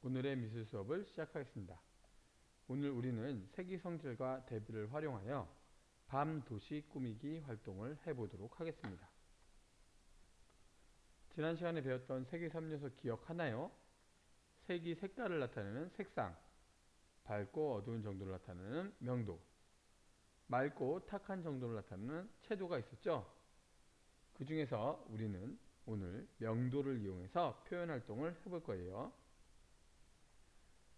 오늘의 미술 수업을 시작하겠습니다. 오늘 우리는 색이 성질과 대비를 활용하여 밤 도시 꾸미기 활동을 해보도록 하겠습니다. 지난 시간에 배웠던 색의 3요소 기억하나요? 색이 색깔을 나타내는 색상, 밝고 어두운 정도를 나타내는 명도, 맑고 탁한 정도를 나타내는 채도가 있었죠? 그 중에서 우리는 오늘 명도를 이용해서 표현 활동을 해볼 거예요.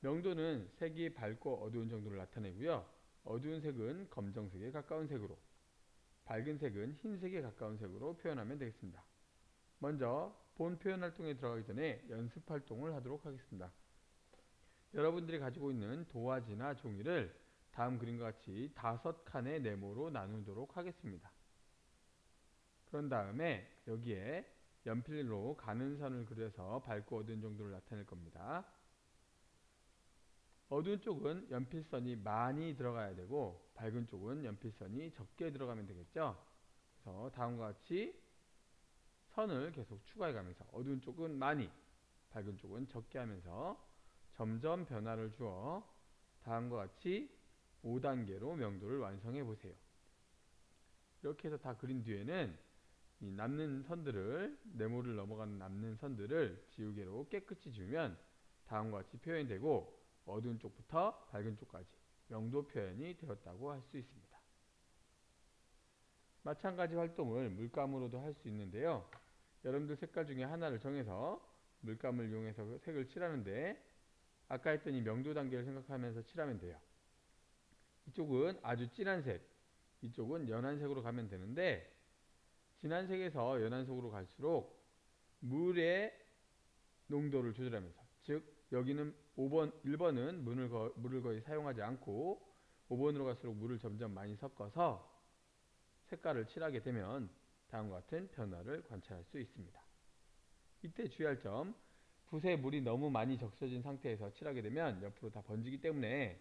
명도는 색이 밝고 어두운 정도를 나타내고요. 어두운 색은 검정색에 가까운 색으로, 밝은 색은 흰색에 가까운 색으로 표현하면 되겠습니다. 먼저 본 표현 활동에 들어가기 전에 연습 활동을 하도록 하겠습니다. 여러분들이 가지고 있는 도화지나 종이를 다음 그림과 같이 다섯 칸의 네모로 나누도록 하겠습니다. 그런 다음에 여기에 연필로 가는 선을 그려서 밝고 어두운 정도를 나타낼 겁니다. 어두운 쪽은 연필선이 많이 들어가야 되고 밝은 쪽은 연필선이 적게 들어가면 되겠죠. 그래서 다음과 같이 선을 계속 추가해 가면서 어두운 쪽은 많이 밝은 쪽은 적게 하면서 점점 변화를 주어 다음과 같이 5단계로 명도를 완성해 보세요. 이렇게 해서 다 그린 뒤에는 이 남는 선들을 네모를 넘어가는 남는 선들을 지우개로 깨끗이 지우면 다음과 같이 표현이 되고 어두운 쪽부터 밝은 쪽까지 명도 표현이 되었다고 할 수 있습니다. 마찬가지 활동을 물감으로도 할 수 있는데요. 여러분들 색깔 중에 하나를 정해서 물감을 이용해서 색을 칠하는데 아까 했던 이 명도 단계를 생각하면서 칠하면 돼요. 이쪽은 아주 진한 색, 이쪽은 연한 색으로 가면 되는데 진한 색에서 연한 색으로 갈수록 물의 농도를 조절하면서 즉 여기는 5번, 1번은 물을, 거, 물을 거의 사용하지 않고 5번으로 갈수록 물을 점점 많이 섞어서 색깔을 칠하게 되면 다음과 같은 변화를 관찰할 수 있습니다. 이때 주의할 점, 붓에 물이 너무 많이 적셔진 상태에서 칠하게 되면 옆으로 다 번지기 때문에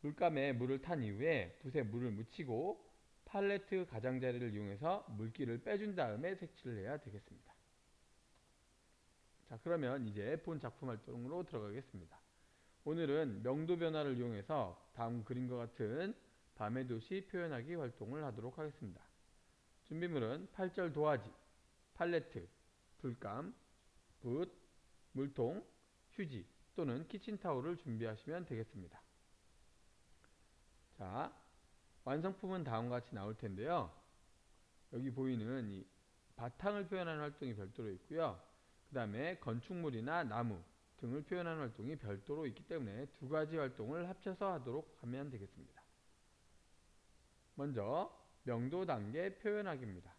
물감에 물을 탄 이후에 붓에 물을 묻히고 팔레트 가장자리를 이용해서 물기를 빼준 다음에 색칠을 해야 되겠습니다. 자 그러면 이제 본 작품 활동으로 들어가겠습니다. 오늘은 명도 변화를 이용해서 다음 그림과 같은 밤의 도시 표현하기 활동을 하도록 하겠습니다. 준비물은 8절 도화지, 팔레트, 불감, 붓, 물통, 휴지 또는 키친타올을 준비하시면 되겠습니다. 자, 완성품은 다음과 같이 나올 텐데요. 여기 보이는 이 바탕을 표현하는 활동이 별도로 있고요. 그 다음에 건축물이나 나무 등을 표현하는 활동이 별도로 있기 때문에 두 가지 활동을 합쳐서 하도록 하면 되겠습니다. 먼저 명도 단계 표현하기입니다.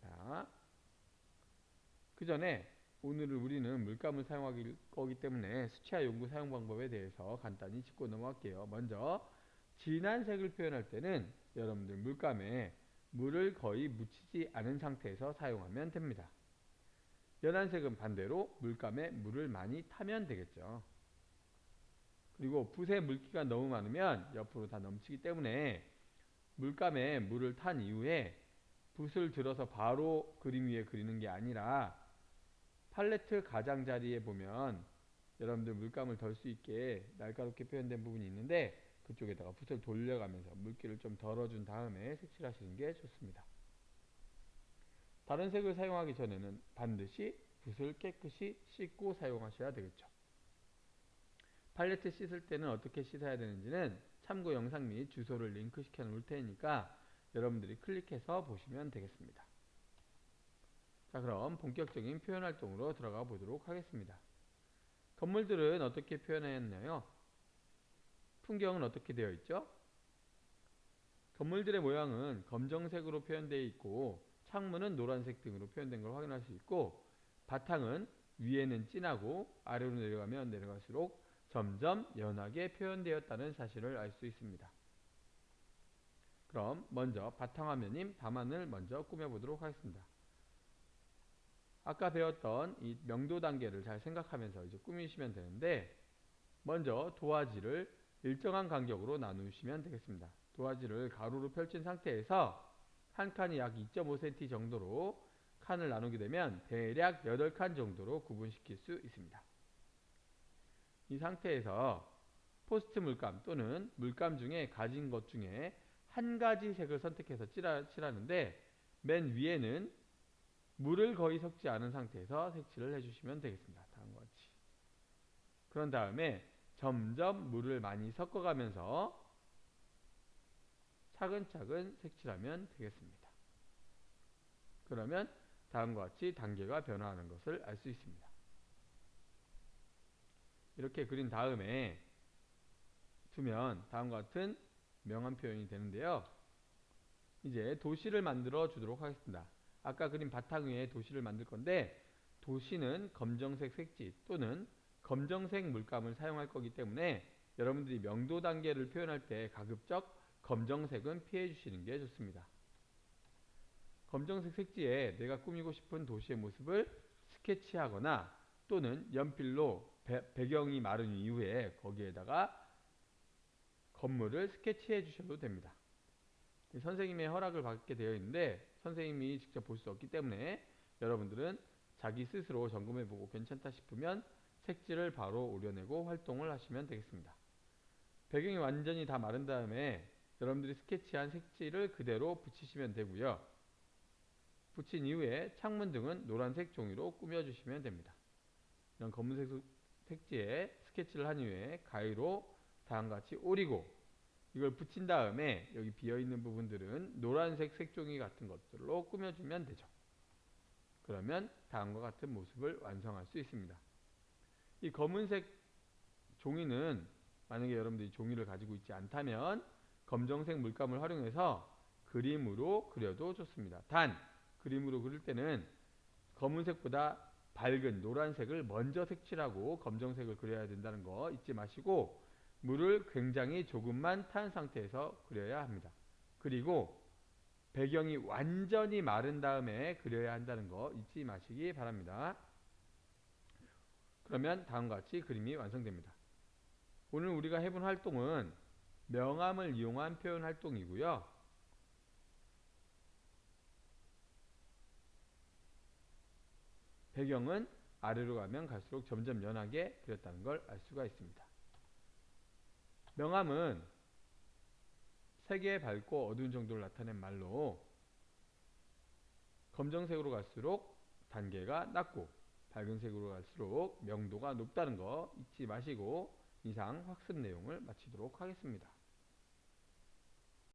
자, 그 전에 오늘 우리는 물감을 사용할 거기 때문에 수치화 연구 사용 방법에 대해서 간단히 짚고 넘어갈게요. 먼저 진한 색을 표현할 때는 여러분들 물감에 물을 거의 묻히지 않은 상태에서 사용하면 됩니다. 연한색은 반대로 물감에 물을 많이 타면 되겠죠. 그리고 붓에 물기가 너무 많으면 옆으로 다 넘치기 때문에 물감에 물을 탄 이후에 붓을 들어서 바로 그림 위에 그리는 게 아니라 팔레트 가장자리에 보면 여러분들 물감을 덜 수 있게 날카롭게 표현된 부분이 있는데 그쪽에다가 붓을 돌려가면서 물기를 좀 덜어준 다음에 색칠하시는 게 좋습니다. 다른 색을 사용하기 전에는 반드시 붓을 깨끗이 씻고 사용하셔야 되겠죠. 팔레트 씻을 때는 어떻게 씻어야 되는지는 참고 영상 및 주소를 링크시켜 놓을 테니까 여러분들이 클릭해서 보시면 되겠습니다. 자 그럼 본격적인 표현 활동으로 들어가 보도록 하겠습니다. 건물들은 어떻게 표현하였나요? 풍경은 어떻게 되어 있죠? 건물들의 모양은 검정색으로 표현되어 있고 창문은 노란색 등으로 표현된 걸 확인할 수 있고 바탕은 위에는 진하고 아래로 내려가면 내려갈수록 점점 연하게 표현되었다는 사실을 알 수 있습니다. 그럼 먼저 바탕화면인 밤하늘 먼저 꾸며보도록 하겠습니다. 아까 배웠던 이 명도 단계를 잘 생각하면서 이제 꾸미시면 되는데 먼저 도화지를 일정한 간격으로 나누시면 되겠습니다. 도화지를 가로로 펼친 상태에서 한 칸이 약 2.5cm 정도로 칸을 나누게 되면 대략 8칸 정도로 구분시킬 수 있습니다. 이 상태에서 포스트 물감 또는 물감 중에 가진 것 중에 한 가지 색을 선택해서 칠하, 칠하는데 맨 위에는 물을 거의 섞지 않은 상태에서 색칠을 해주시면 되겠습니다. 다음과 같이. 그런 다음에 점점 물을 많이 섞어가면서 차근차근 색칠하면 되겠습니다. 그러면 다음과 같이 단계가 변화하는 것을 알 수 있습니다. 이렇게 그린 다음에 두면 다음과 같은 명암 표현이 되는데요. 이제 도시를 만들어 주도록 하겠습니다. 아까 그린 바탕 위에 도시를 만들 건데 도시는 검정색 색지 또는 검정색 물감을 사용할 거기 때문에 여러분들이 명도 단계를 표현할 때 가급적 검정색은 피해 주시는 게 좋습니다. 검정색 색지에 내가 꾸미고 싶은 도시의 모습을 스케치하거나 또는 연필로 배, 경이 마른 이후에 거기에다가 건물을 스케치해 주셔도 됩니다. 선생님의 허락을 받게 되어 있는데 선생님이 직접 볼 수 없기 때문에 여러분들은 자기 스스로 점검해 보고 괜찮다 싶으면 색지를 바로 오려내고 활동을 하시면 되겠습니다. 배경이 완전히 다 마른 다음에 여러분들이 스케치한 색지를 그대로 붙이시면 되고요. 붙인 이후에 창문 등은 노란색 종이로 꾸며주시면 됩니다. 이런 검은색 색지에 스케치를 한 이후에 가위로 다음과 같이 오리고 이걸 붙인 다음에 여기 비어있는 부분들은 노란색 색종이 같은 것들로 꾸며주면 되죠. 그러면 다음과 같은 모습을 완성할 수 있습니다. 이 검은색 종이는 만약에 여러분들이 종이를 가지고 있지 않다면 검정색 물감을 활용해서 그림으로 그려도 좋습니다. 단 그림으로 그릴 때는 검은색보다 밝은 노란색을 먼저 색칠하고 검정색을 그려야 된다는 거 잊지 마시고 물을 굉장히 조금만 탄 상태에서 그려야 합니다. 그리고 배경이 완전히 마른 다음에 그려야 한다는 거 잊지 마시기 바랍니다. 그러면 다음과 같이 그림이 완성됩니다. 오늘 우리가 해본 활동은 명암을 이용한 표현 활동이고요. 배경은 아래로 가면 갈수록 점점 연하게 그렸다는 걸 알 수가 있습니다. 명암은 색의 밝고 어두운 정도를 나타낸 말로 검정색으로 갈수록 단계가 낮고 밝은 색으로 갈수록 명도가 높다는 거 잊지 마시고 이상 학습 내용을 마치도록 하겠습니다.